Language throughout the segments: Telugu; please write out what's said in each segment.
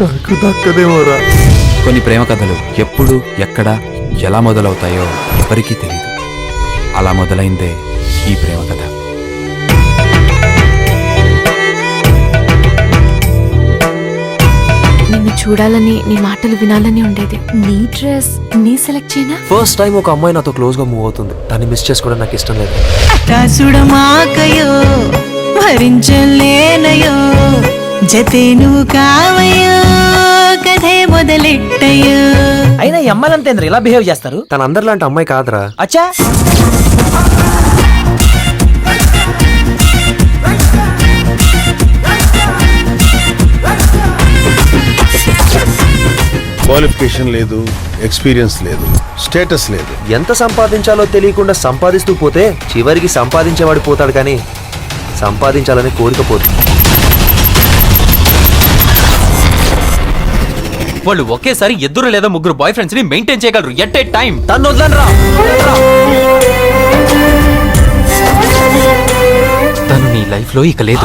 నాకు దక్కదేమోరా కొన్ని ప్రేమ కథలు ఎప్పుడు ఎక్కడ ఎలా మొదలవుతాయో ఎవరికీ తెలియదు అలా మొదలైందే ఈ ప్రేమ కథ. చూడాలని నీ మాటలు వినాలని ఉండేది. నీ డ్రెస్ నీ సెలెక్ట్ చేయనా ఫస్ట్ టైం ఒక అమ్మాయి నాతో క్లోజ్గా మూవ్ అవుతుంది. దాన్ని మిస్ చేసుకోవడం నాకు ఇష్టం లేదు. దాసుడమాకయో భరించలేనయో జతే నువ్వు కావయో కథే మొదలెట్టయో. అయినా ఈ అమ్మాయిలంతా ఏంద్ర ఇలా బిహేవ్ చేస్తారు? తన అందరిలాంటి అమ్మాయి కాదురా. అచ్చా! క్వాలిఫికేషన్ లేదు ఎక్స్పీరియన్స్ లేదు స్టేటస్ లేదు. ఎంత సంపాదించాలో తెలియకుండా సంపాదిస్తూ పోతే చివరికి సంపాదించేవాడు పోతాడు కానీ సంపాదించాలని కోరిక పోతుంది వాళ్ళు ఒకేసారి ఇద్దరు లేదా ముగ్గురు బాయ్ ఫ్రెండ్స్ని మెయింటైన్ చేయగలరు ఎట్ ఏ టైం తను వదలరా తను నీ లైఫ్లో ఇక లేదు.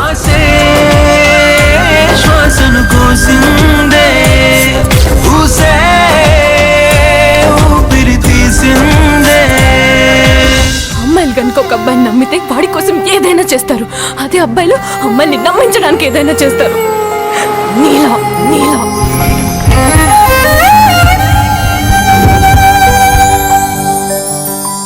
అమ్మాయిలు కనుక ఒక అబ్బాయిని నమ్మితే వాడి కోసం ఏదైనా చేస్తారు. అదే అబ్బాయిలు అమ్మాయిని నమ్మించడానికి ఏదైనా చేస్తారు. నీ